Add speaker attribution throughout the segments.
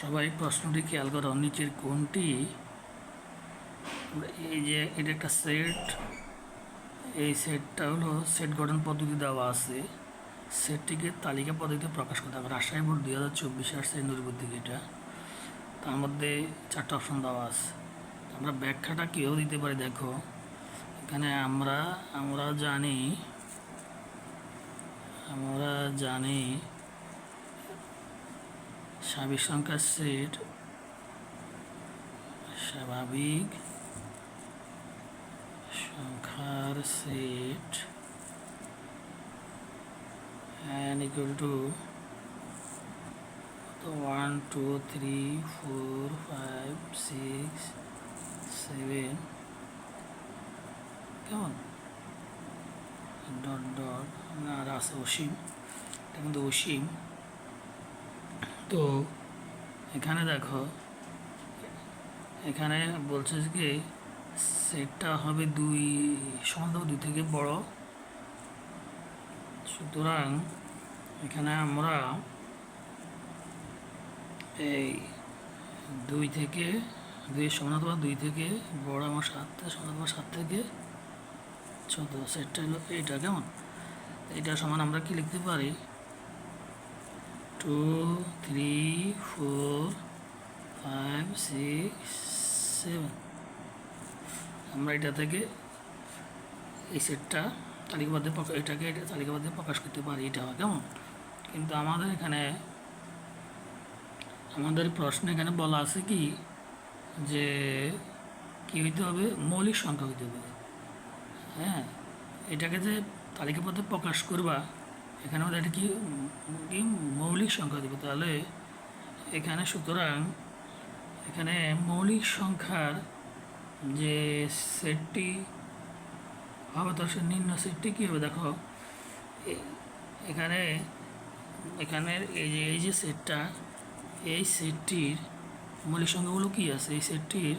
Speaker 1: সবাই প্রশ্নটি খেয়াল করো নিচের কোনটি? এই যে, এটা একটা সেট। এই সেটটা হলো সেট গঠন পদ্ধতি দেওয়া আছে। সেটটিকে তালিকা পদ্ধতিতে প্রকাশ করতে হবে। রাজশাহী বোর্ড দুই হাজার চব্বিশে আসছে নৈর্বদিক এটা। তার মধ্যে চারটা অপশন দেওয়া আছে। আমরা ব্যাখ্যাটা কেউ দিতে পারি দেখো। এখানে আমরা আমরা জানি আমরা জানি স্বাভাবিক সংখ্যার সেট স্বাভাবিক। সংখ্যার set and equal to one two three four five six seven কেমন? ডট ডট না, আছে অসীম। এটা কিন্তু অসীম। তো এখানে দেখো, এখানে বলছে যে সেটটা হবে দুই সমান দুই থেকে বড়। সুতরাং এখানে আমরা এই দুই থেকে, দুই সমান অথবা দুই থেকে বড় আমার সাত সমান অথবা সাত থেকে ছোট সেটটা এইটা। কেমন? এটা সমান আমরা কি লিখতে পারি? Two three four five six seven আমরা এটা থেকে এই সেটটা তালিকাবদ্ধ প্রকাশ এটাকে এটা তালিকাবদ্ধ প্রকাশ করতে পারি, এটা হয় কেমন? কিন্তু আমাদের এখানে আমাদের প্রশ্নে এখানে বলা আছে কি, যে কী হইতে হবে? মৌলিক সংখ্যা হইতে হবে। হ্যাঁ এটাকে যে তালিকাবদ্ধ প্রকাশ করবা, এখানে আমাদের এটা কি মৌলিক সংখ্যা দেবে তাহলে এখানে সুতরাং এখানে মৌলিক সংখ্যার যে সেটটি হবে তো সে নিম্ন সেটটি কী হবে? দেখো এখানে, এখানের এই যে এই যে সেটটা, এই সেটটির মৌলিক সংখ্যাগুলো কী আছে? এই সেটটির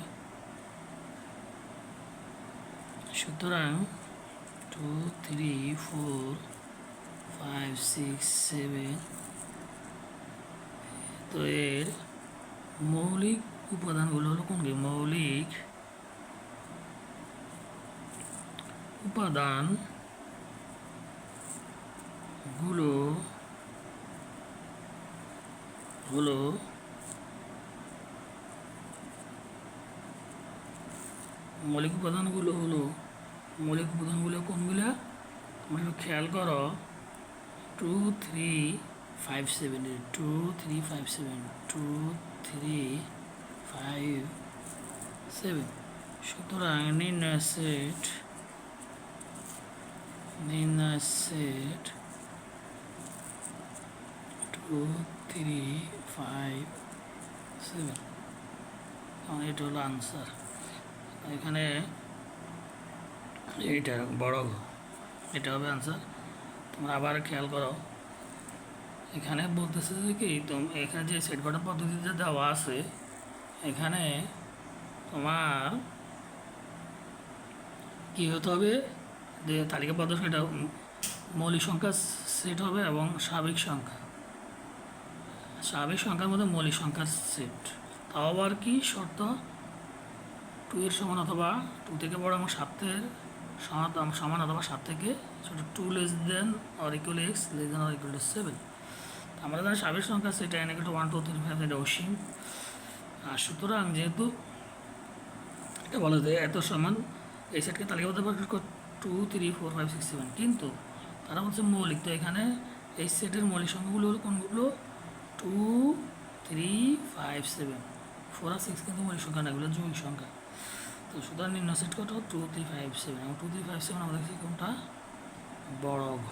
Speaker 1: সুতরাং two three four five six seven তো এর মৌলিক উপাদানগুলো হলো কোনগুলি? মৌলিক উপাদানগুলো হলো মৌলিক উপাদানগুলো হলো, মৌলিক উপাদানগুলো কোনগুলো? একটু খেয়াল করো। Two three five seven two three five seven two three five seven সুতরাং নির্ণয় সেট নির্ণয় set two three five seven এটা হলো আনসার এখানে এইটা বড়, এটা হবে আনসার তোমরা আবার খেয়াল করো এখানে বলতেছে যে কি, তোম, এখানে যে সেট গঠন পদ্ধতিতে দেওয়া আছে, এখানে তোমার কি হতে হবে? যে তালিকাবদ্ধ সেটা মৌলিক সংখ্যা সেট হবে এবং স্বাভাবিক সংখ্যা। স্বাভাবিক সংখ্যার মধ্যে মৌলিক সংখ্যার সেট তাও আবার কি? শর্ত টু এর সমান অথবা টু থেকে বড় এবং সাতের সমান সমান অথবা সাত থেকে ছোটো two less than or equal x less than or equal to seven আমরা জানি স্বাভাবিক সংখ্যা সেটা N equal to one two three five এটা অসীম। আর সুতরাং যেহেতু এটা বলা যায় এত সমান, এই সেটকে তালিকাবদ্ধ two three four five six seven কিন্তু তারা বলছে মৌলিক, তো এখানে এই সেটের মৌলিক সংখ্যাগুলো হলো কোনগুলো? Two three five seven four আর সিক্স কিন্তু মৌলিক সংখ্যা না, এগুলো যৌগিক সংখ্যা। তো সুতরাং নিম্ন সেট কত? টু থ্রি ফাইভ সেভেন এবং টু থ্রি ফাইভ সেভেন আমাদের কোনটা? বড় ঘ।